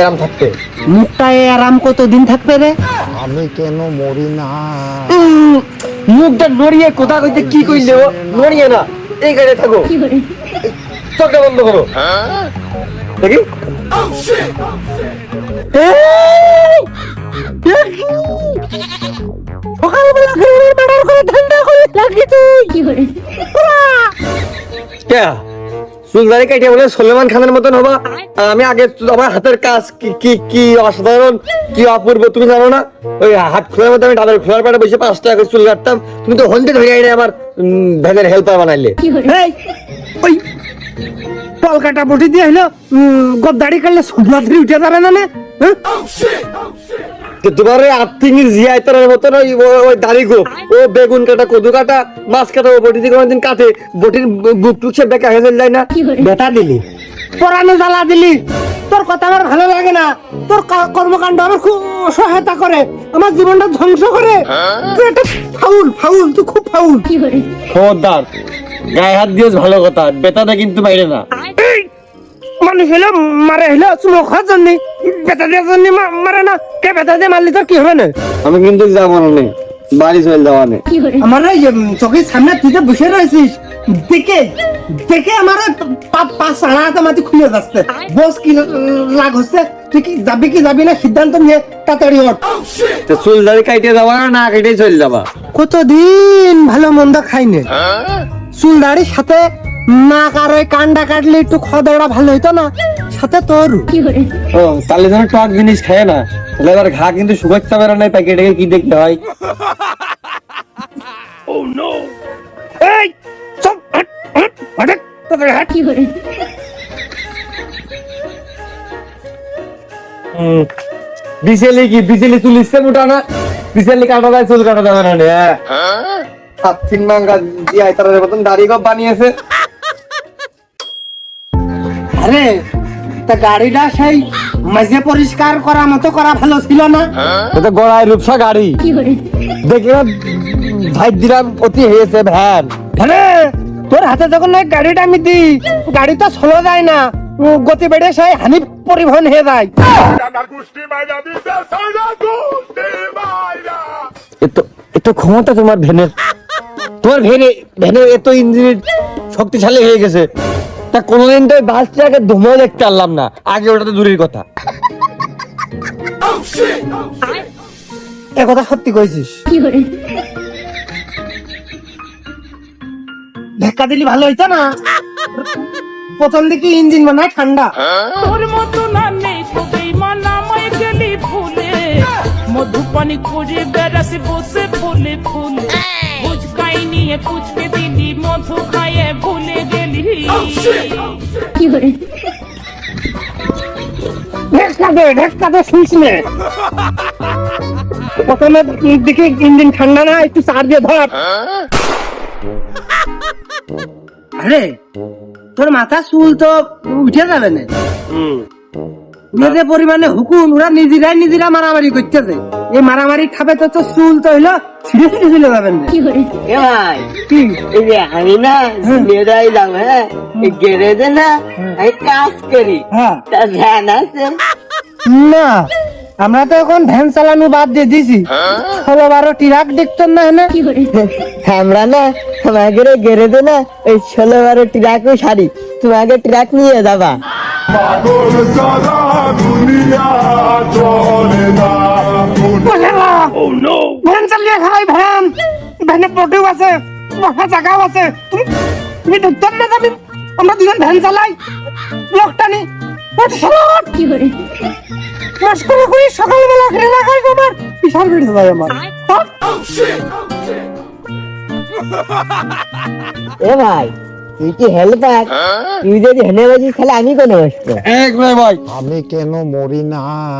এরম থাকতে। মুখটা আরাম কতদিন থাকবে রে? আমি কেন মরি না? মুখটা নড়িয়ে কোথা কইতে কি কইলে ও? নড়িয়ে না এই গাড়ি থাকো। চোখটা বন্ধ করো। দেখি। সকালবেলা মার্ডার করে ঠান্ডা করে লাগি তুই। কে? চুলদারি কাটিয়ে বলে সলেমান খানের মতন হবা। আমি আগে আমার হাতের কাজ কি কি কি অসাধারণ কি অপূর্ব তুমি জানো না? ওই হাত খোলার মধ্যে আমি ডাবের খোলার পাড়ে বসে পাঁচ টাকা করে চুল কাটতাম। তুমি তো হন্ডে ধরে এনে আমার ভেজের হেল্পার বানাইলে। ওই কলকাতা বটি দিয়ে হলো গদ্দাড়ি কাটলে ধরে উঠে যাবে না না? হ্যাঁ? তো তোমার ওই আর্থিংয়ের জিয়াই মতন ওই ওই দাড়ি গোপ ও বেগুন কাটা কদু কাটা মাছ কাটা ও বটি দিয়ে কোনদিন কাটে বটির বুক টুক সে বেকা হয়ে যায় না? বেটা দিলি। পরানো জ্বালা দিলি। তোর কথা আমার ভালো লাগে না। তোর কর্মকাণ্ড আমার খুব সহায়তা করে। আমার জীবনটা ধ্বংস করে। তুই একটা ফাউল ফাউল তুই খুব ফাউল। খবরদার গায়ে হাত দিয়েছ ভালো কথা বেতাটা কিন্তু বাইরে না। মানুষ হলো মারে হলো চুমো খাওয়ার জন্য। বেতা দেওয়ার জন্য মারে না। কে বেতা দিয়ে মারলি তোর কি হবে না? আমি কিন্তু যাব না বাড়ি চলে যাওয়া নেই আমার চোখের সামনে তুই যে বসে রয়েছিস দেখে দেখে আমার পা- মাটি খুলে যাচ্ছে। বস কি লাগ হচ্ছে? তুই কি যাবি কি যাবি না? সিদ্ধান্ত নিয়ে তাড়াতাড়ি ওঠ। তো চুল দাড়ি না না কেটে চলে যাবা? কতদিন ভালো মন্দ খাইনি? চুল দাড়ির সাথে নাক আর ওই কান্ডা কাটলে একটু খাওয়া দাওয়া ভালো হইতো না। সাথে তোর। ও তাহলে ধরো টক জিনিস খায় না। তাহলে এবার ঘা কিন্তু শুকাচ্ছে পারে না প্যাকেটে কি দেখতে হয়? এই চল হাট, হাট, হাট, তাড়াতাড়ি হাট। বিচেলি কি বিচেলি চুল ইচ্ছে মোটা না? বিচেলি কাটা যায় চুল কাটা যাবে না রে সাত তিন মাঙ্গা দিয়ে তার মতন দাড়ি গপ বানিয়েছে। আরে তা গাড়িটা সেই মাঝে পরিষ্কার করা মতো করা ভালো ছিল না? এটা গড়াই রূপসা গাড়ি। দেখি না ভাই দিরাম অতি হয়েছে ভ্যান। আরে তোর হাতে যখন ওই গাড়িটা আমি দিই গাড়ি তো চলো যায় না। গতি বেড়ে সেই হানি পরিবহন হয়ে যায়। এত এত ক্ষমতা তোমার ভ্যানের। তোমার ভ্যানে ভ্যানের এত ইঞ্জিন শক্তিশালী হয়ে গেছে। তা কোনোদিন তো ওই বাসটাকে ধুমেও দেখতে পারলাম না। আগে ওটা তো দূরের কথা। এ কথা সত্যি কইছিস? ধাক্কা দিলি ভালো হইতো না? প্রথম দিকে ইঞ্জিন বানায় ঠান্ডা। তোর মতো না নেই সবেই মানামাই গেলি ফুলে। মধুপানি খুঁজে বেড়াসি বসে ফুলে ফুলে। ফুচকাই নিয়ে ফুচকে দিলি মধু খাইয়ে প্রথমে দিকে ইঞ্জিন ঠান্ডা না একটু চার দিয়ে ধর। আরে তোর মাথা চুল তো উঠে যাবে না। মেয়েদের পরিমাণে হুকুম ওরা নিজেরাই নিজেরা মারামারি করতেছে। এই মারামারি খাবে তো চুল তো হইল ছিঁড়ে ছিঁড়ে চলে যাবেন না। এ ভাই কি? এই যে আমি না মেয়েরা এলাম হ্যাঁ? গ্যারেজে না আমি কাজ করি। হ্যাঁ। তা আছে? না আমরা তো এখন ভ্যান চালানো বাদ দিয়ে দিছি। ষোলো বারো ট্রাক দেখতেন না এনে আমরা না তোমাকে গ্যারেজে না ওই ষোলো বারো ট্রাকও সারি তোমাকে ট্রাক নিয়ে যাবা। ভ্যান চালিয়ে খাই ভ্যান। ভ্যানে পটেও আছে বসা জায়গাও আছে। তুমি তুমি দেখতেন না যাবি? আমরা দুজন ভ্যান চালাই। লোকটা নি। মাস করে করে সকালবেলা খেয়ে রাখাই তোমার। বিশাল বেড়ে যায় আমার। হ্যাঁ? এ ভাই তুই কি হেল্পার? তুই যদি হেনে বাজিস তাহলে আমি কেন বসবো এক ভাই। আমি কেন মরি না?